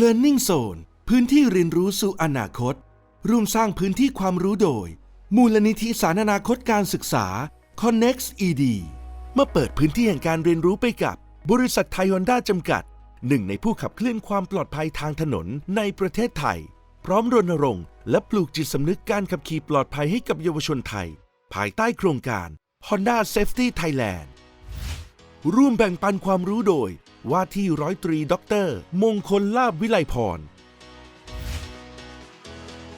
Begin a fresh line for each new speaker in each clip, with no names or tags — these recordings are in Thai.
Learning Zone พื้นที่เรียนรู้สู่อนาคต ร่วมสร้างพื้นที่ความรู้โดย มูลนิธิสารอนาคตการศึกษา Connex ED มาเปิดพื้นที่แห่งการเรียนรู้ไปกับบริษัทไทยฮอนด้าจำกัด หนึ่งในผู้ขับเคลื่อนความปลอดภัยทางถนนในประเทศไทย พร้อมรณรงค์และปลูกจิตสำนึกการขับขี่ปลอดภัยให้กับเยาวชนไทย ภายใต้โครงการ Honda Safety Thailand ร่วมแบ่งปันความรู้โดย ว่าที่ร้อยตรีด็อกเตอร์มงคลลาบวิไลพร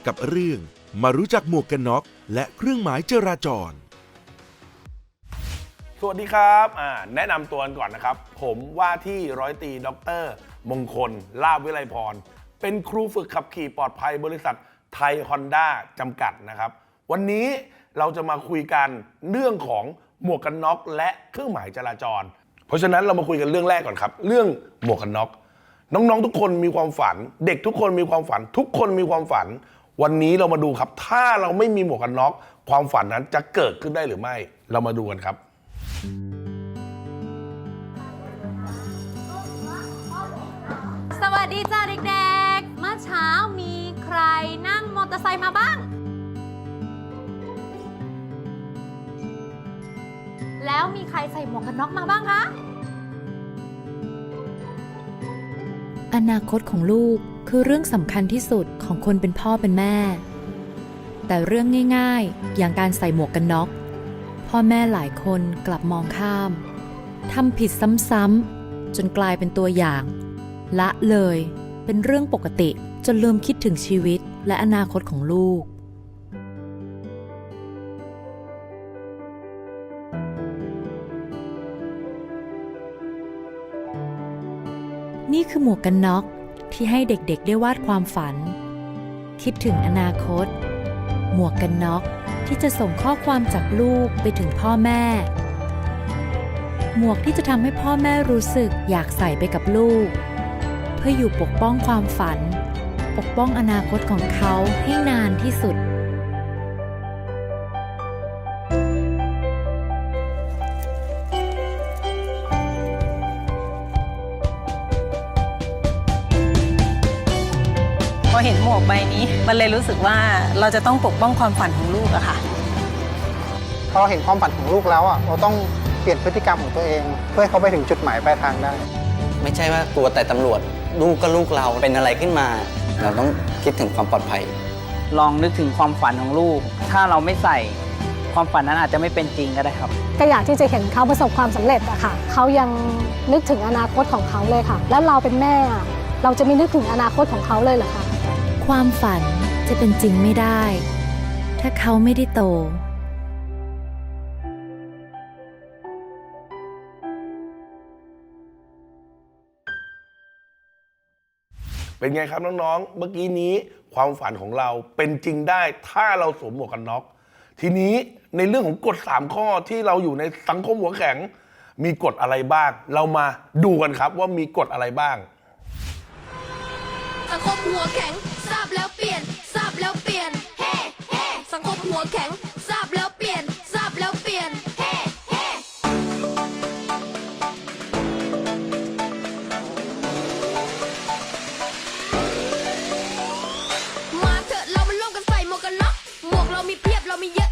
กับเรื่องมารู้จักหมวกกันน็อกและเครื่องหมายจราจร
สวัสดีครับอ่าแนะนำตัวกันก่อนนะครับ ผมว่าที่ร้อยตรีด็อกเตอร์มงคล ลาบวิไลพร เป็นครูฝึกขับขี่ปลอดภัยบริษัทไทยฮอนด้าจำกัดนะครับ วันนี้เราจะมาคุยกันเรื่องของหมวกกันน็อกและเครื่องหมายจราจร ราะฉะนั้นเรามาคุยกันเรื่องแรกก่อนครับ เรื่องหมวกกันน็อกน้องๆ ทุกคนมีความฝัน เด็กทุกคนมีความฝัน ทุกคนมีความฝัน วันนี้เรามาดูครับ ถ้าเราไม่มีหมวกกันน็อกความฝันนั้นจะเกิดขึ้นได้หรือไม่ เรามาดูกันครับ
สวัสดีจ้าเด็กๆ เมื่อเช้ามีใครนั่งมอเตอร์ไซค์มาบ้าง แล้วมีใครใส่หมวกกันน็อกมาบ้างคะ
อนาคตของลูกคือเรื่องสำคัญที่สุดของคนเป็นพ่อเป็นแม่ แต่เรื่องง่ายๆ อย่างการใส่หมวกกันน็อก พ่อแม่หลายคนกลับมองข้ามทำผิดซ้ำๆจนกลายเป็นตัวอย่าง ละเลยเป็นเรื่องปกติจนลืมคิดถึงชีวิตและอนาคตของลูก คือหมวกกันน็อกที่ให้เด็กๆได้วาดความฝัน คิดถึงอนาคต หมวกกันน็อกที่จะส่งข้อความจากลูกไปถึงพ่อแม่ หมวกที่จะทำให้พ่อแม่รู้สึกอยากใส่ไปกับลูก เพื่ออยู่ปกป้องความฝัน ปกป้องอนาคตของเขาให้นานที่สุด
กใบนี้ มันเลยรู้สึกว่าเราจะต้องปกป้องความฝันของลูกอะค่ะ
พอเราเห็นความฝันของลูกแล้วอะเราต้องเปลี่ยนพฤติกรรมของตัวเอง เพื่อให้เขาไปถึงจุดหมายปลายทางได้
ไม่ใช่ว่ากลัวแต่ตำรวจลูกก็ลูกเราเป็นอะไรขึ้นมา เราต้องคิดถึงความปลอดภัย
ลองนึกถึงความฝันของลูก ถ้าเราไม่ใส่ความฝันนั้นอาจจะไม่เป็นจริงก็ได้ครับ
ก็อยากที่จะเห็นเขาประสบความสำเร็จอะค่ะ เขายังนึกถึงอนาคตของเขาเลยค่ะ แล้วเราเป็นแม่อะเราจะไม่นึกถึงอนาคตของเขาเลยเหรอคะ
ความฝันจะเป็นจริงไม่ได้ ถ้าเขาไม่ได้โต
เป็นไงครับน้องๆ เมื่อกี้นี้ความฝันของเราเป็นจริงได้ ถ้าเราสวมหมวกกันน็อก ทีนี้ในเรื่องของกฎ 3 ข้อที่เราอยู่ในสังคมหัวแข็ง มีกฎอะไรบ้าง เรามาดูกันครับว่ามีกฎอะไรบ้าง
สังคมหัวแข็ง แข็งทราบแล้วเปลี่ยนทราบแล้วเปลี่ยนเฮ้เฮ้มาเถอะเรามาร่วมกันใส่หมวกกันน็อกหมวกเรามีเพียบเรามีเยอะ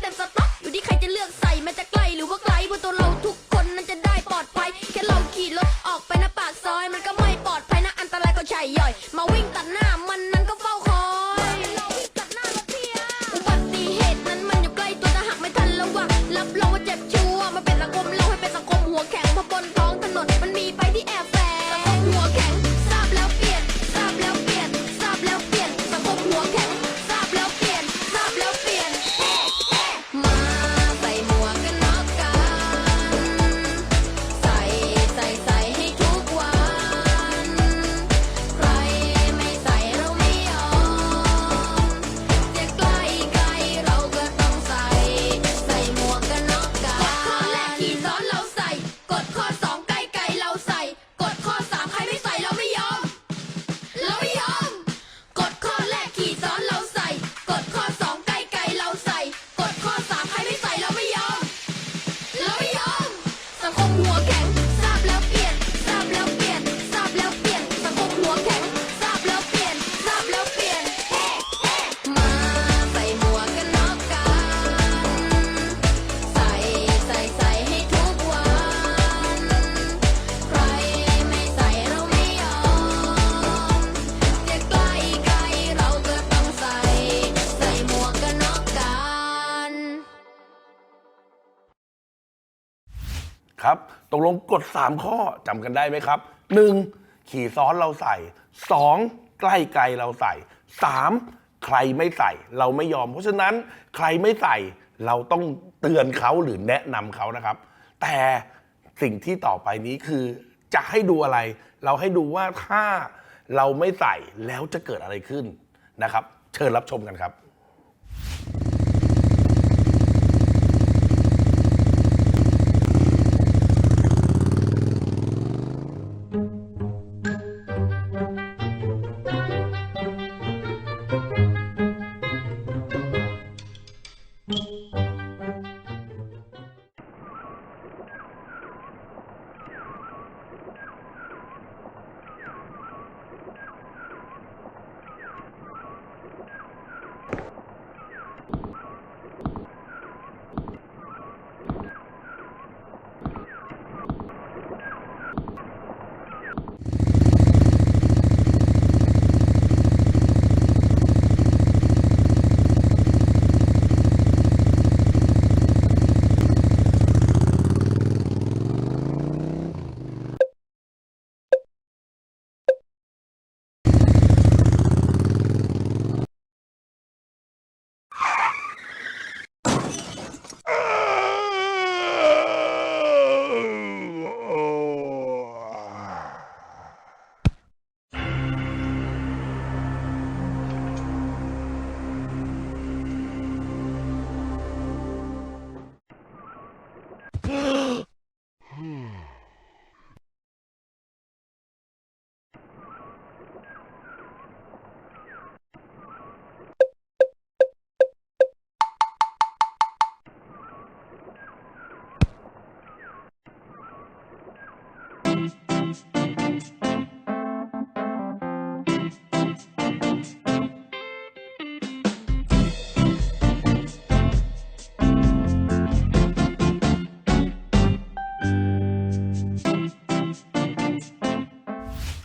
ครับตกล
งกฎ3ข้อจำกันได้ไหมครับ 1. ขี่ซ้อนเราใส่ 2. ใกล้ไกลเราใส่ 3. ใครไม่ใส่ เราไม่ยอม เพราะฉะนั้นใครไม่ใส่เราต้องเตือนเขาหรือแนะนำเขานะครับ แต่สิ่งที่ต่อไปนี้คือจะให้ดูอะไร เราให้ดูว่าถ้าเราไม่ใส่แล้วจะเกิดอะไรขึ้นนะครับ เชิญรับชมกันครับ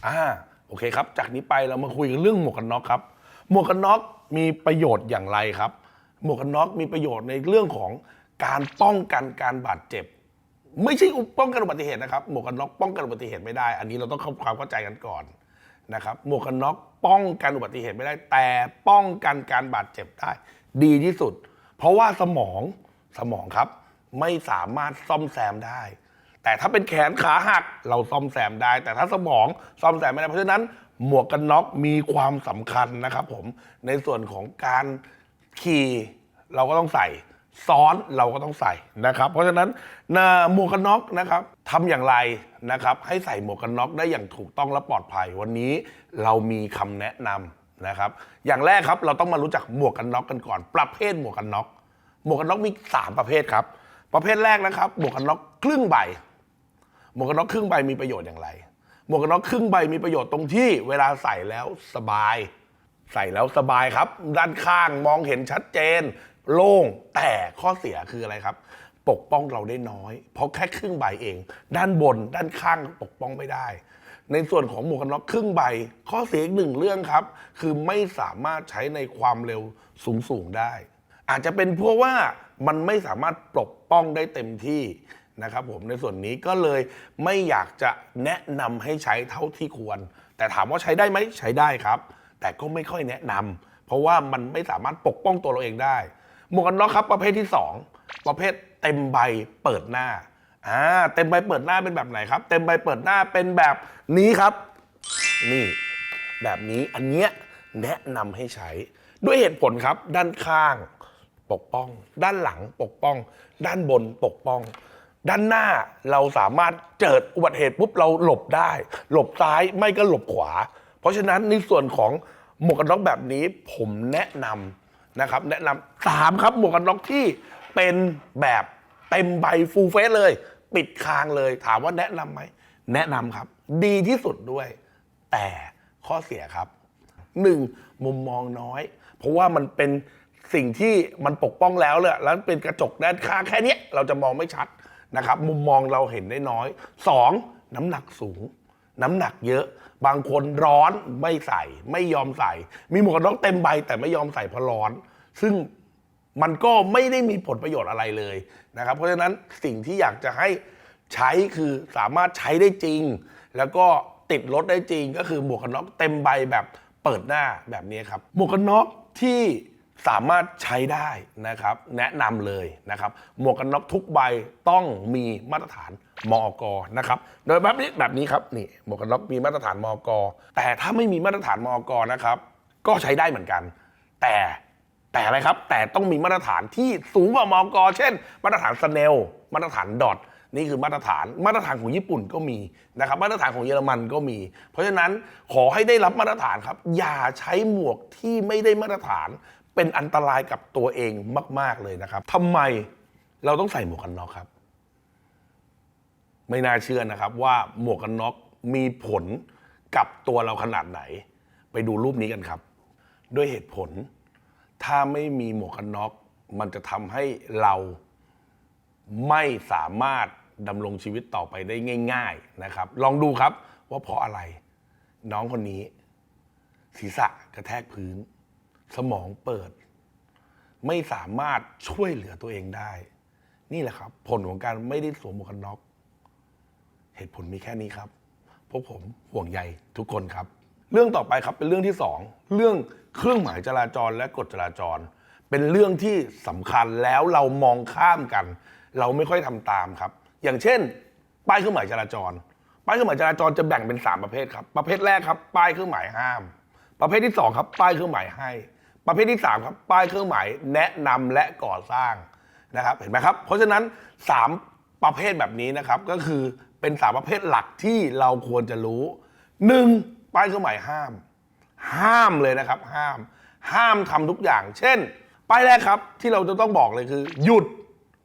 อ่าโอเคครับ จากนี้ไปเรามาคุยกันเรื่องหมวกกันน็อกครับ หมวกกันน็อกมีประโยชน์อย่างไรครับ หมวกกันน็อกมีประโยชน์ในเรื่องของการป้องกันการบาดเจ็บ ไม่ใช่ป้องกันอุบัติเหตุนะครับ หมวกกันน็อกป้องกันอุบัติเหตุไม่ได้ อันนี้เราต้องเข้าความเข้าใจกันก่อนนะครับ หมวกกันน็อกป้องกันอุบัติเหตุไม่ได้ แต่ป้องกันการบาดเจ็บได้ ดีที่สุด เพราะว่าสมองสมองครับ ไม่สามารถซ่อมแซมได้ แต่ถ้าเป็นแขนขาหักเราซ่อมแซมได้ แต่ถ้าสมองซ่อมแซมไม่ได้เพราะฉะนั้นหมวกกันน็อกมีความสำคัญนะครับผมในส่วนของการขี่เราก็ต้องใส่ซ้อนเราก็ต้องใส่นะครับ เพราะฉะนั้นหน้าหมวกกันน็อกนะครับทำอย่างไรนะครับ ให้ใส่หมวกกันน็อกได้อย่างถูกต้องและปลอดภัย วันนี้เรามีคำแนะนำนะครับ อย่างแรกครับเราต้องมารู้จักหมวกกันน็อกกันก่อน ประเภทหมวกกันน็อกหมวกกันน็อกมี 3 ประเภทครับ ประเภทแรกนะครับ หมวกกันน็อกครึ่งใบ หมวกกันน็อกครึ่งใบมีประโยชน์อย่างไร หมวกกันน็อกครึ่งใบมีประโยชน์ตรงที่เวลาใส่แล้วสบาย ใส่แล้วสบายครับ ด้านข้างมองเห็นชัดเจน โล่งแต่ข้อเสียคืออะไรครับ ปกป้องเราได้น้อย เพราะแค่ครึ่งใบเอง ด้านบน ด้านข้างปกป้องไม่ได้ ในส่วนของหมวกกันน็อกครึ่งใบ ข้อเสียอีกหนึ่งเรื่องครับ คือไม่สามารถใช้ในความเร็วสูงๆได้ อาจจะเป็นเพราะว่ามันไม่สามารถปกป้องได้เต็มที่ นะครับผมในส่วนนี้ก็เลยไม่อยากจะแนะนำให้ใช้เท่าที่ควร แต่ถามว่าใช้ได้ไหมใช้ได้ครับ แต่ก็ไม่ค่อยแนะนำเพราะว่ามันไม่สามารถปกป้องตัวเราเองได้ หมวกกันน็อกครับประเภทที่ 2 ประเภทเต็มใบเปิดหน้าอ่าเต็มใบเปิดหน้าเป็นแบบไหนครับ เต็มใบเปิดหน้าเป็นแบบนี้ครับ นี่แบบนี้อันเนี้ยแนะนำให้ใช้ด้วยเหตุผลครับ ด้านข้างปกป้อง ด้านหลังปกป้อง ด้านบนปกป้อง ด้านหน้าเราสามารถเกิดอุบัติเหตุปุ๊บเราหลบได้ หลบซ้ายไม่ก็หลบขวา เพราะฉะนั้นในส่วนของหมวกกันน็อกแบบนี้ผมแนะนำนะครับ แนะนำสามครับหมวกกันน็อกที่เป็นแบบเต็มใบฟูลเฟสเลย ปิดคางเลยถามว่าแนะนำไหมแนะนำครับ ดีที่สุดด้วย แต่ข้อเสียครับหนึ่งมุมมองน้อย เพราะว่ามันเป็นสิ่งที่มันปกป้องแล้วเลยแล้วเป็นกระจกด้านข้างแค่นี้เราจะมองไม่ชัด นะครับมุมมองเราเห็นได้น้อยสองน้ำหนักสูง น้ำหนักเยอะ บางคนร้อนไม่ใส่ ไม่ยอมใส่ มีหมวกกันน็อกเต็มใบ แต่ไม่ยอมใส่เพราะร้อน ซึ่งมันก็ไม่ได้มีผลประโยชน์อะไรเลยนะครับ เพราะฉะนั้นสิ่งที่อยากจะให้ใช้คือสามารถใช้ได้จริง แล้วก็ติดรถได้จริงก็คือหมวกกันน็อกเต็มใบแบบเปิดหน้าแบบนี้ครับหมวกกันน็อกที่ สามารถใช้ได้นะครับ แนะนำเลยนะครับ หมวกกันน็อกทุกใบต้องมีมาตรฐานมอกนะครับ โดยแบบนี้แบบนี้ครับนี่หมวกกันน็อกมีมาตรฐานมอกแต่ถ้าไม่มีมาตรฐานมอกนะครับ ก็ใช้ได้เหมือนกัน แต่แต่อะไรครับ แต่ต้องมีมาตรฐานที่สูงกว่ามอกเช่น มาตรฐานสเนลมาตรฐานดอทนี่คือมาตรฐานมาตรฐานของญี่ปุ่นก็มีนะครับมาตรฐานของเยอรมันก็มี เพราะฉะนั้นขอให้ได้รับมาตรฐานครับ อย่าใช้หมวกที่ไม่ได้มาตรฐาน เป็นอันตรายกับตัวเองมาก ๆเลยนะครับทำไมเราต้องใส่หมวกกันน็อกครับ ไม่น่าเชื่อนะครับว่าหมวกกันน็อกมีผลกับตัวเราขนาดไหน ไปดูรูปนี้กันครับ ด้วยเหตุผล ถ้าไม่มีหมวกกันน็อกมันจะทำให้เราไม่สามารถดำรงชีวิตต่อไปได้ง่าย ๆนะครับ ลองดูครับว่าเพราะอะไร น้องคนนี้ ศีรษะกระแทกพื้น สมองเปิด ไม่สามารถช่วยเหลือตัวเองได้ นี่แหละครับ ผลของการไม่ได้สวมหมวกกันน็อกเหตุผลมีแค่นี้ครับพวกผมห่วงใยทุกคนครับ เรื่องต่อไปครับเป็นเรื่องที่สองเรื่องเครื่องหมายจราจรและกฎจราจร เป็นเรื่องที่สำคัญแล้วเรามองข้ามกัน เราไม่ค่อยทำตามครับ อย่างเช่น ป้ายเครื่องหมายจราจร ป้ายเครื่องหมายจราจรจะแบ่งเป็นสามประเภทครับ ประเภทแรกครับ ป้ายเครื่องหมายห้าม ประเภทที่สองครับป้ายเครื่องหมายให้ ประเภทที่สามครับ ป้ายเครื่องหมายแนะนำและก่อสร้างนะครับ เห็นไหมครับ เพราะฉะนั้นสามประเภทแบบนี้นะครับ ก็คือเป็นสามประเภทหลักที่เราควรจะรู้หนึ่งป้ายเครื่องหมายห้าม ห้ามเลยนะครับ ห้าม ห้ามทำทุกอย่าง เช่น ป้ายแรกครับที่เราจะต้องบอกเลยคือ หยุด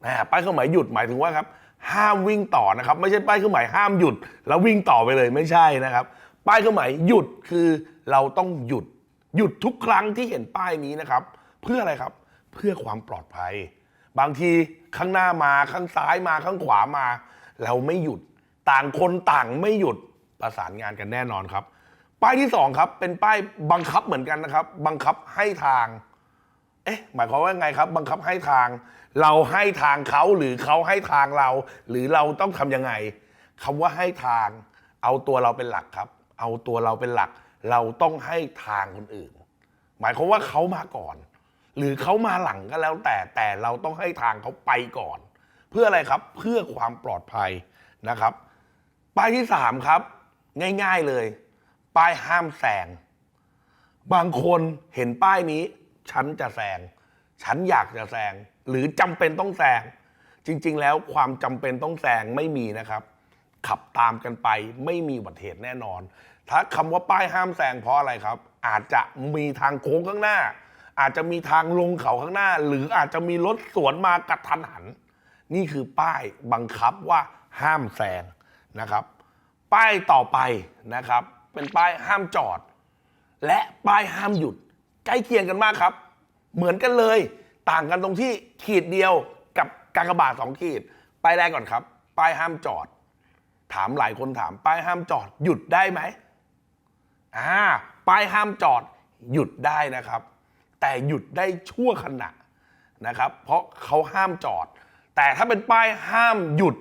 นะป้ายเครื่องหมายหยุดหมายถึงว่าครับห้ามวิ่งต่อนะครับ ไม่ใช่ป้ายเครื่องหมายห้ามหยุด แล้ววิ่งต่อไปเลยไม่ใช่นะครับ ป้ายเครื่องหมายหยุดคือเราต้องหยุด หยุดทุกครั้งที่เห็นป้ายนี้นะครับ เพื่ออะไรครับ เพื่อความปลอดภัย บางทีข้างหน้ามาข้างซ้ายมาข้างขวามา เราไม่หยุดต่างคนต่างไม่หยุดประสานงานกันแน่นอนครับ ป้ายที่สองครับเป็นป้ายบังคับเหมือนกันนะครับ บังคับให้ทาง เอ๊ะ หมายความว่าไงครับ บังคับให้ทาง เราให้ทางเขาหรือเขาให้ทางเรา หรือเราต้องทำยังไงคำว่าให้ทาง เอาตัวเราเป็นหลักครับ เอาตัวเราเป็นหลัก เราต้องให้ทางคนอื่น หมายความว่าเขามาก่อน หรือเขามาหลังก็แล้วแต่แต่เราต้องให้ทางเขาไปก่อน เพื่ออะไรครับเพื่อความปลอดภัยนะครับ ป้ายที่สามครับ ง่ายๆเลย ป้ายห้ามแซงบางคนเห็นป้ายนี้ ฉันจะแซงฉันอยากจะแซงหรือจำเป็นต้องแซงจริง ๆ แล้วความจำเป็นต้องแซงไม่มีนะครับ ขับตามกันไปไม่มีอุบัติเหตุแน่นอน ถ้าคำว่าป้ายห้ามแซงเพราะอะไรครับ อาจจะมีทางโค้งข้างหน้า อาจจะมีทางลงเขาข้างหน้า หรืออาจจะมีรถสวนมากระทันหัน นี่คือป้ายบังคับว่าห้ามแซงนะครับ ป้ายต่อไปนะครับ เป็นป้ายห้ามจอด และป้ายห้ามหยุด ใกล้เคียงกันมากครับ เหมือนกันเลย ต่างกันตรงที่ขีดเดียวกับกากบาทสองขีดป้ายแรกก่อนครับ ป้ายห้ามจอด ถามหลายคนถาม ป้ายห้ามจอดหยุดได้ไหม อ่าป้ายห้ามจอดหยุดได้นะครับ แต่หยุดได้ชั่วขณะนะครับ เพราะเขาห้ามจอด แต่ถ้าเป็นป้ายห้ามหยุด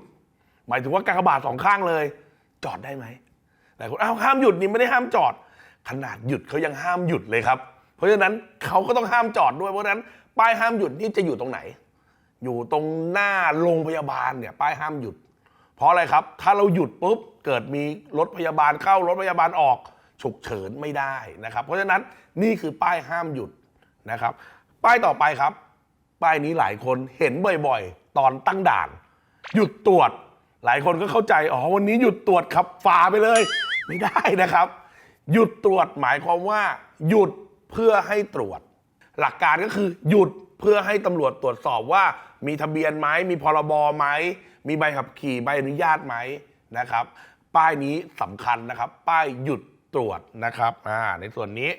หมายถึงว่ากากบาทสองข้างเลย จอดได้ไหมหลายคนอ้าวห้ามหยุดนี่ไม่ได้ห้ามจอด ขนาดหยุดเขายังห้ามหยุดเลยครับ เพราะฉะนั้นเขาก็ต้องห้ามจอดด้วยเพราะฉะนั้นป้ายห้ามหยุดนี่จะอยู่ตรงไหน อยู่ตรงหน้าโรงพยาบาลเนี่ยป้ายห้ามหยุด เพราะอะไรครับ ถ้าเราหยุดปุ๊บเกิดมีรถพยาบาลเข้ารถพยาบาลออก ฉุกเฉินไม่ได้นะครับ เพราะฉะนั้นนี่คือป้ายห้ามหยุดนะครับ ป้ายต่อไปครับ ป้ายนี้หลายคนเห็นบ่อยๆ ตอนตั้งด่าน หยุดตรวจ หลายคนก็เข้าใจอ๋อวันนี้หยุดตรวจขับฝ่าไปเลย ไม่ได้นะครับ หยุดตรวจหมายความว่า หยุดเพื่อให้ตรวจ หลักการก็คือหยุดเพื่อให้ตำรวจตรวจสอบว่า มีทะเบียนไหมมีพรบไหมมีใบขับขี่ใบอนุญาตไหมนะครับ ป้ายนี้สำคัญนะครับ ป้ายหยุด ตรวจนะครับอ่าในส่วนนี้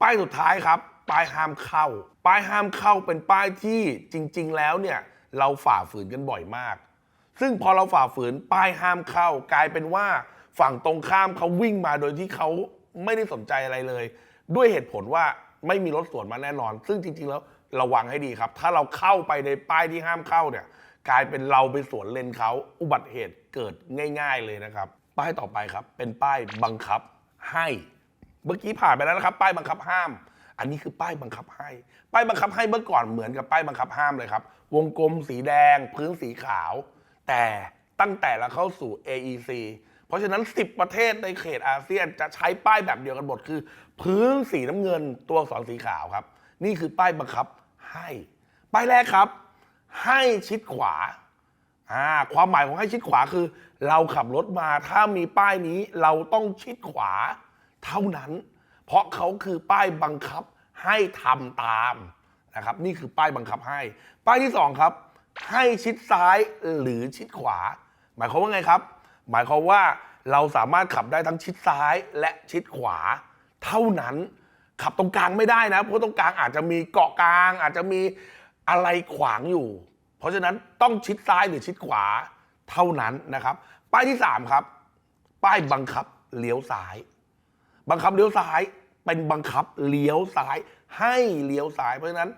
ป้ายสุดท้ายครับ ป้ายห้ามเข้า ป้ายห้ามเข้าเป็นป้ายที่จริง ๆ แล้วเนี่ยเราฝ่าฝืนกันบ่อยมาก ซึ่งพอเราฝ่าฝืนป้ายห้ามเข้า กลายเป็นว่าฝั่งตรงข้ามเขาวิ่งมาโดยที่เขาไม่ได้สนใจอะไรเลย ด้วยเหตุผลว่าไม่มีรถสวนมาแน่นอน ซึ่งจริง ๆ แล้วระวังให้ดีครับ ถ้าเราเข้าไปในป้ายที่ห้ามเข้าเนี่ย กลายเป็นเราไปสวนเลนเขาอุบัติเหตุเกิดง่าย ๆ เลยนะครับ ป้ายต่อไปครับ เป็นป้ายบังคับ ให้ เมื่อกี้ผ่านไปแล้วนะครับ ป้ายบังคับห้าม อันนี้คือป้ายบังคับให้ ป้ายบังคับให้เมื่อก่อนเหมือนกับป้ายบังคับห้ามเลยครับ วงกลมสีแดง พื้นสีขาว แต่ตั้งแต่เราเข้าสู่ AEC เพราะฉะนั้น 10 ประเทศในเขตอาเซียนจะใช้ป้ายแบบเดียวกันหมดคือ พื้นสีน้ำเงินตัวอักษรสีขาวครับ นี่คือป้ายบังคับให้ ป้ายแรกครับ ให้ชิดขวาอ่าความหมายของให้ชิดขวาคือ เราขับรถมาถ้ามีป้ายนี้เราต้องชิดขวาเท่านั้น เพราะเขาคือป้ายบังคับให้ทำตามนะครับ นี่คือป้ายบังคับให้ ป้ายที่สองครับ ให้ชิดซ้ายหรือชิดขวา หมายความว่าไงครับ หมายความว่าเราสามารถขับได้ทั้งชิดซ้ายและชิดขวา เท่านั้น ขับตรงกลางไม่ได้นะเพราะตรงกลางอาจจะมีเกาะกลาง อาจจะมีอะไรขวางอยู่ เพราะฉะนั้นต้องชิดซ้ายหรือชิดขวา เท่านั้นนะครับ ป้ายที่ 3 ครับ ป้ายบังคับเลี้ยวซ้าย บังคับเลี้ยวซ้ายเป็นบังคับเลี้ยวซ้าย ให้เลี้ยวซ้าย เพราะฉะนั้น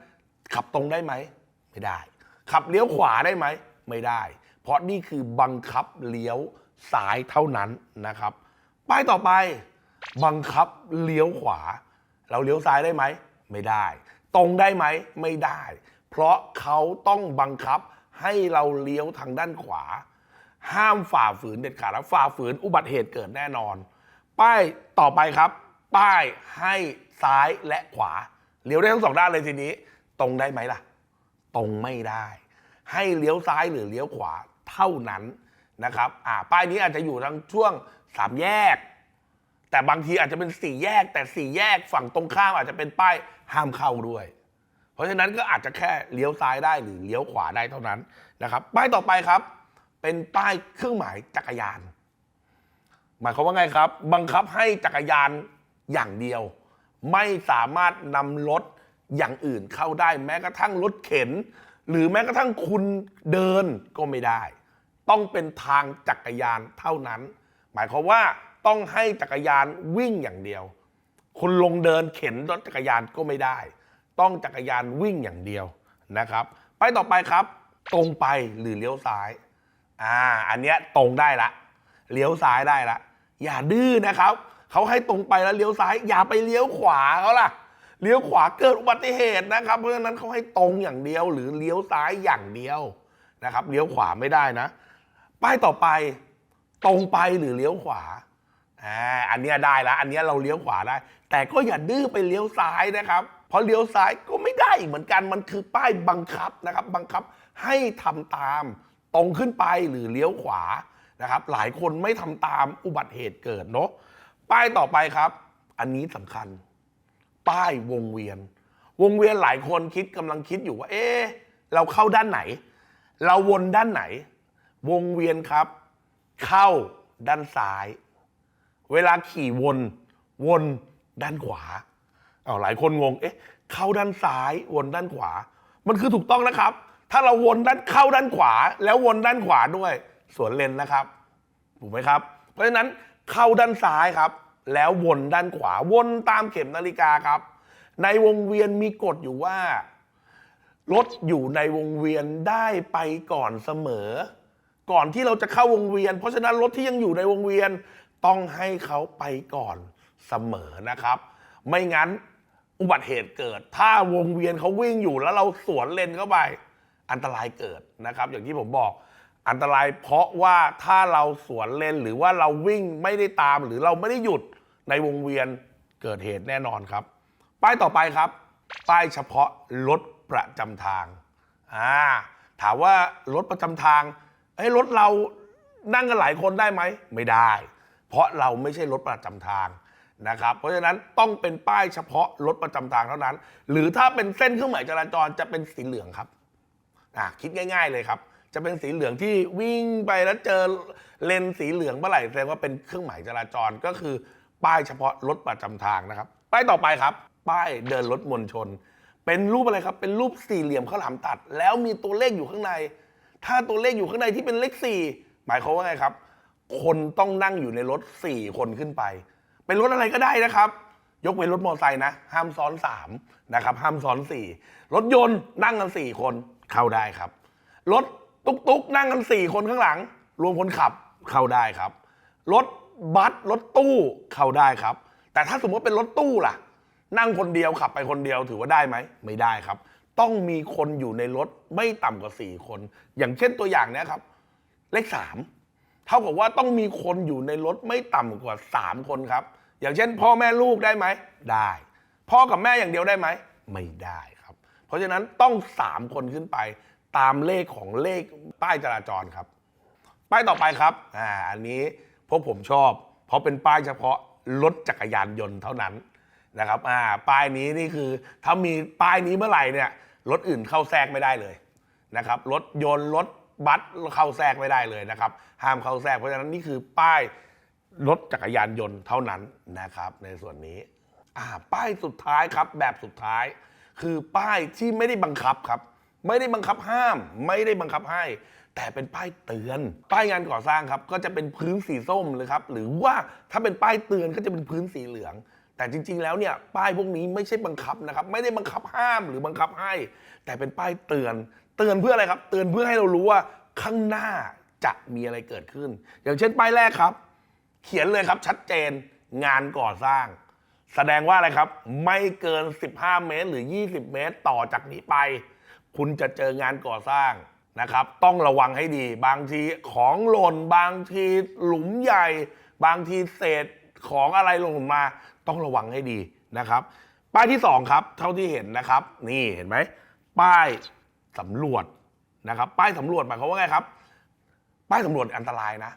ขับตรงได้ไหม ไม่ได้ ขับเลี้ยวขวาได้ไหม ไม่ได้ เพราะนี่คือบังคับเลี้ยวซ้ายเท่านั้นนะครับ ป้ายต่อไป บังคับเลี้ยวขวา เราเลี้ยวซ้ายได้ไหม ไม่ได้ ตรงได้ไหม ไม่ได้ เพราะเขาต้องบังคับให้เราเลี้ยวทางด้านขวา ห้ามฝ่าฝืนเด็ดขาดและฝ่าฝืนอุบัติเหตุเกิดแน่นอน ป้ายต่อไปครับ ป้ายให้ซ้ายและขวาเลี้ยวได้ทั้งสองด้านเลยทีนี้ ตรงได้ไหมล่ะ ตรงไม่ได้ ให้เลี้ยวซ้ายหรือเลี้ยวขวาเท่านั้นนะครับอ่าป้ายนี้อาจจะอยู่ทั้งช่วงสามแยก แต่บางทีอาจจะเป็นสี่แยก แต่สี่แยกฝั่งตรงข้ามอาจจะเป็นป้ายห้ามเข้าด้วย เพราะฉะนั้นก็อาจจะแค่เลี้ยวซ้ายได้หรือเลี้ยวขวาได้เท่านั้นนะครับ ป้ายต่อไปครับ เป็นป้ายเครื่องหมายจักรยาน หมายความว่าไงครับ บังคับให้จักรยานอย่างเดียว ไม่สามารถนำรถอย่างอื่นเข้าได้ แม้กระทั่งรถเข็น หรือแม้กระทั่งคุณเดินก็ไม่ได้ ต้องเป็นทางจักรยานเท่านั้น หมายความว่าต้องให้จักรยานวิ่งอย่างเดียว คุณลงเดินเข็นรถจักรยานก็ไม่ได้ ต้องจักรยานวิ่งอย่างเดียวนะครับ ไปต่อไปครับ ตรงไปหรือเลี้ยวซ้าย อ่า อันเนี้ยตรงได้ละ เลี้ยวซ้ายได้ละ อย่าดื้อนะครับ เขาให้ตรงไปแล้วเลี้ยวซ้าย อย่าไปเลี้ยวขวาเขาล่ะ เลี้ยวขวาเกิดอุบัติเหตุนะครับ เพราะฉะนั้นเขาให้ตรงอย่างเดียว หรือเลี้ยวซ้ายอย่างเดียวนะครับ เลี้ยวขวาไม่ได้นะ ป้ายต่อไป ตรงไปหรือเลี้ยวขวาอ่าอันเนี้ยได้ละ อันเนี้ยเราเลี้ยวขวาได้ แต่ก็อย่าดื้อไปเลี้ยวซ้ายนะครับเพราะเลี้ยวซ้ายก็ไม่ได้อีกเหมือนกัน มันคือป้ายบังคับนะครับ บังคับให้ทำตาม ตรงขึ้นไปหรือเลี้ยวขวานะครับ หลายคนไม่ทำตามอุบัติเหตุเกิดเนาะป้ายต่อไปครับ อันนี้สำคัญ ป้ายวงเวียน วงเวียนหลายคนคิดกำลังคิดอยู่ว่า เอ๊เราเข้าด้านไหน เราวนด้านไหน วงเวียนครับ เข้าด้านซ้าย เวลาขี่วน วนด้านขวาเอาหลายคนงง เอ๊ะ เข้าด้านซ้าย วนด้านขวา มันคือถูกต้องนะครับ ถ้าเราวนด้านเข้าด้านขวา แล้ววนด้านขวาด้วย สวนเลนนะครับ ถูกไหมครับ เพราะฉะนั้นเข้าด้านซ้ายครับ แล้ววนด้านขวาวนตามเข็มนาฬิกาครับ ในวงเวียนมีกฎอยู่ว่ารถอยู่ในวงเวียนได้ไปก่อนเสมอ ก่อนที่เราจะเข้าวงเวียน เพราะฉะนั้นรถที่ยังอยู่ในวงเวียนต้องให้เขาไปก่อนเสมอนะครับ ไม่งั้นอุบัติเหตุเกิด ถ้าวงเวียนเขาวิ่งอยู่แล้วเราสวนเลนเข้าไป อันตรายเกิดนะครับ อย่างที่ผมบอกอันตรายเพราะว่าถ้าเราสวนเลนหรือว่าเราวิ่งไม่ได้ตามหรือเราไม่ได้หยุดในวงเวียนเกิดเหตุแน่นอนครับ ป้ายต่อไปครับ ป้ายเฉพาะรถประจำทางอ่าถามว่ารถประจำทางเอ้รถเรานั่งกันหลายคนได้ไหมไม่ได้ เพราะเราไม่ใช่รถประจำทางนะครับ เพราะฉะนั้นต้องเป็นป้ายเฉพาะรถประจำทางเท่านั้น หรือถ้าเป็นเส้นเครื่องหมายจราจรจะเป็นสีเหลืองครับ อะคิดง่าย ๆเลยครับ จะเป็นสีเหลืองที่วิ่งไปแล้วเจอเลนสีเหลืองเมื่อไหร่แสดงว่าเป็นเครื่องหมายจราจรก็คือ ป้ายเฉพาะรถประจำทางนะครับ ป้ายต่อไปครับ ป้ายเดินรถมวลชน เป็นรูปอะไรครับ เป็นรูปสี่เหลี่ยมข้าวหลามตัด แล้วมีตัวเลขอยู่ข้างใน ถ้าตัวเลขอยู่ข้างในที่เป็นเลขสี่หมายความว่าไงครับ คนต้องนั่งอยู่ในรถสี่คนขึ้นไป เป็นรถอะไรก็ได้นะครับยกเว้นรถมอเตอร์ไซค์นะ ห้ามซ้อนสามนะครับห้ามซ้อนสี่รถยนต์นั่งกันสี่คน เข้าได้ครับ รถตุ๊กตุ๊กนั่งกันสี่คนข้างหลัง รวมคนขับเข้าได้ครับ รถบัสรถตู้เข้าได้ครับ แต่ถ้าสมมติเป็นรถตู้ล่ะ นั่งคนเดียวขับไปคนเดียวถือว่าได้ไหมไม่ได้ครับ ต้องมีคนอยู่ในรถไม่ต่ำกว่า 4 คน อย่างเช่นตัวอย่างเนี้ยครับ เลข3เท่ากับว่าต้องมีคนอยู่ในรถไม่ต่ำกว่า 3 คนครับ อย่างเช่น พ่อแม่ลูกได้ไหมได้ พ่อกับแม่อย่างเดียวได้ไหมไม่ได้ เพราะฉะนั้นต้อง 3 คนขึ้นไปตามเลขของเลขป้ายจราจรครับ ป้ายต่อไปครับอ่าอันนี้พวกผมชอบ เพราะเป็นป้ายเฉพาะรถจักรยานยนต์เท่านั้นนะครับอ่าป้ายนี้นี่คือถ้ามีป้ายนี้เมื่อไหร่เนี่ยรถอื่นเข้าแทรกไม่ได้เลยนะครับรถยนต์รถบัสเข้าแทรกไม่ได้เลยนะครับห้ามเข้าแทรกเพราะฉะนั้นนี่คือป้ายรถจักรยานยนต์เท่านั้นนะครับ ในส่วนนี้อ่าป้ายสุดท้ายครับแบบสุดท้าย คือป้ายที่ไม่ได้บังคับครับ ไม่ได้บังคับห้าม ไม่ได้บังคับให้ แต่เป็นป้ายเตือน ป้ายงานก่อสร้างครับก็จะเป็นพื้นสีส้มเลยครับหรือว่าถ้าเป็นป้ายเตือนก็จะเป็นพื้นสีเหลือง แต่จริง ๆ แล้วเนี่ยป้ายพวกนี้ไม่ใช่บังคับนะครับ ไม่ได้บังคับห้ามหรือบังคับให้ แต่เป็นป้ายเตือน เตือนเพื่ออะไรครับ เตือนเพื่อให้เรารู้ว่าข้างหน้าจะมีอะไรเกิดขึ้น อย่างเช่นป้ายแรกครับ เขียนเลยครับชัดเจนงานก่อสร้าง แสดงว่าอะไรครับ ไม่เกิน 15 เมตร หรือ 20 เมตร ต่อจากนี้ไป คุณจะเจองานก่อสร้างนะครับ ต้องระวังให้ดี บางทีของหล่น บางทีหลุมใหญ่ บางทีเศษของอะไรหล่นมา ต้องระวังให้ดีนะครับ ป้ายที่ 2 ครับ เท่าที่เห็นนะครับ นี่เห็นไหม ป้ายสำรวจนะครับ ป้ายสำรวจหมายความว่าไงครับ ป้ายสำรวจอันตรายนะ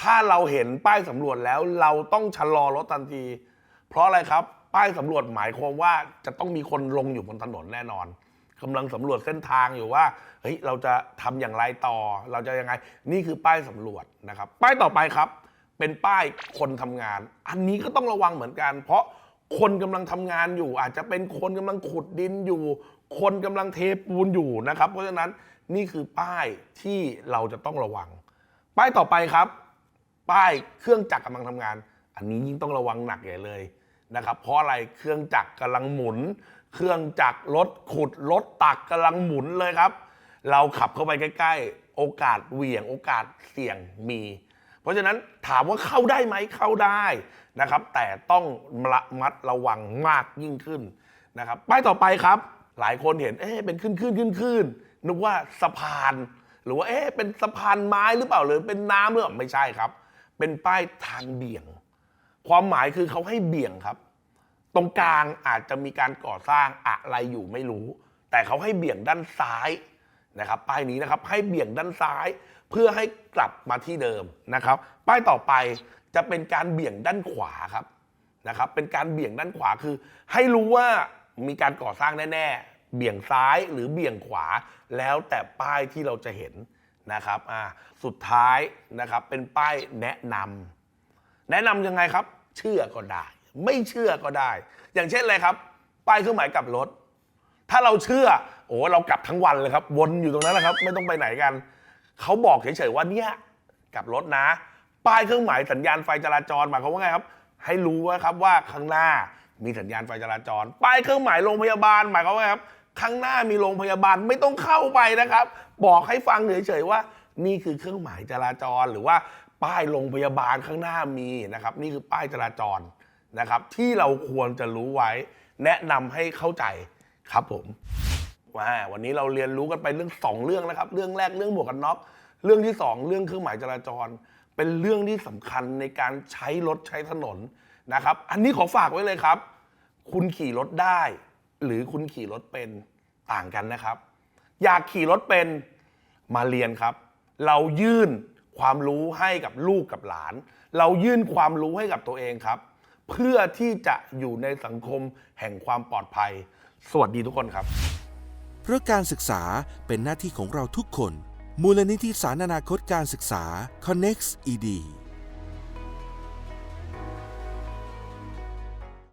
ถ้าเราเห็นป้ายสำรวจแล้วเราต้องชะลอรถทันที เพราะอะไรครับ ป้ายสำรวจหมายความว่าจะต้องมีคนลงอยู่บนถนนแน่นอนกำลังสำรวจเส้นทางอยู่ว่าเฮ้ยเราจะทำอย่างไรต่อ เราจะยังไง นี่คือป้ายสำรวจนะครับ ป้ายต่อไปครับ เป็นป้ายคนทำงาน อันนี้ก็ต้องระวังเหมือนกัน เพราะคนกำลังทำงานอยู่ อาจจะเป็นคนกำลังขุดดินอยู่ คนกำลังเทปูนอยู่นะครับ เพราะฉะนั้นนี่คือป้ายที่เราจะต้องระวัง ป้ายต่อไปครับ ป้ายเครื่องจักรกำลังทำงาน อันนี้ยิ่งต้องระวังหนักใหญ่เลย นะครับเพราะอะไรเครื่องจักรกำลังหมุน เครื่องจักรรถขุดรถตักกำลังหมุนเลยครับ เราขับเข้าไปใกล้ ๆ โอกาสเหวี่ยงโอกาสเสี่ยงมี เพราะฉะนั้นถามว่าเข้าได้ไหมเข้าได้นะครับ แต่ต้องระมัดระวังมากยิ่งขึ้นนะครับป้ายต่อไปครับ หลายคนเห็นเอ๊ะเป็นขึ้นขึ้นขึ้นขึ้นนึกว่าสะพาน หรือว่าเอ๊ะเป็นสะพานไม้หรือเปล่าหรือเป็นน้ำหรือเปล่าไม่ใช่ครับ เป็นป้ายทางเบี่ยง ความหมายคือเขาให้เบี่ยงครับ ตรงกลางอาจจะมีการก่อสร้างอะไรอยู่ไม่รู้ แต่เขาให้เบี่ยงด้านซ้ายนะครับ ป้ายนี้นะครับให้เบี่ยงด้านซ้าย เพื่อให้กลับมาที่เดิมนะครับ ป้ายต่อไปจะเป็นการเบี่ยงด้านขวาครับนะครับ เป็นการเบี่ยงด้านขวาคือ ให้รู้ว่ามีการก่อสร้างแน่ๆ เบี่ยงซ้ายหรือเบี่ยงขวา แล้วแต่ป้ายที่เราจะเห็นนะครับอ่าสุดท้ายนะครับเป็นป้ายแนะนำแนะนำยังไงครับ เชื่อก็ได้ ไม่เชื่อก็ได้ อย่างเช่นอะไรครับป้ายเครื่องหมายกลับรถ ถ้าเราเชื่อ โอ้เรากลับทั้งวันเลยครับ วนอยู่ตรงนั้นนะครับ ไม่ต้องไปไหนกัน เขาบอกเฉยๆว่าเนี่ยกลับรถนะ ป้ายเครื่องหมายสัญญาณไฟจราจรหมายความว่าไงครับ ให้รู้ว่าครับว่าข้างหน้ามีสัญญาณไฟจราจร ป้ายเครื่องหมายโรงพยาบาลหมายความว่าไงครับ ข้างหน้ามีโรงพยาบาลไม่ต้องเข้าไปนะครับ บอกให้ฟังเฉยๆว่า นี่คือเครื่องหมายจราจรหรือว่า ป้ายโรงพยาบาลข้างหน้ามีนะครับ นี่คือป้ายจราจรนะครับ ที่เราควรจะรู้ไว้ แนะนำให้เข้าใจครับผมว่าวันนี้เราเรียนรู้กันไปเรื่องสองเรื่องนะครับ เรื่องแรกเรื่องหมวกกันน็อกเรื่องที่สองเรื่องเครื่องหมายจราจร เป็นเรื่องที่สำคัญในการใช้รถใช้ถนนนะครับ อันนี้ขอฝากไว้เลยครับ คุณขี่รถได้ หรือคุณขี่รถเป็นต่างกันนะครับ อยากขี่รถเป็นมาเรียนครับ เรายื่น ความรู้ให้กับลูกกับหลาน เรายื่นความรู้ให้กับตัวเองครับ เพื่อที่จะอยู่ในสังคมแห่งความปลอดภัย สวัสดีทุกคนครับ
เพราะการศึกษาเป็นหน้าที่ของเราทุกคน มูลนิธิสารอนาคตการศึกษา Connect ED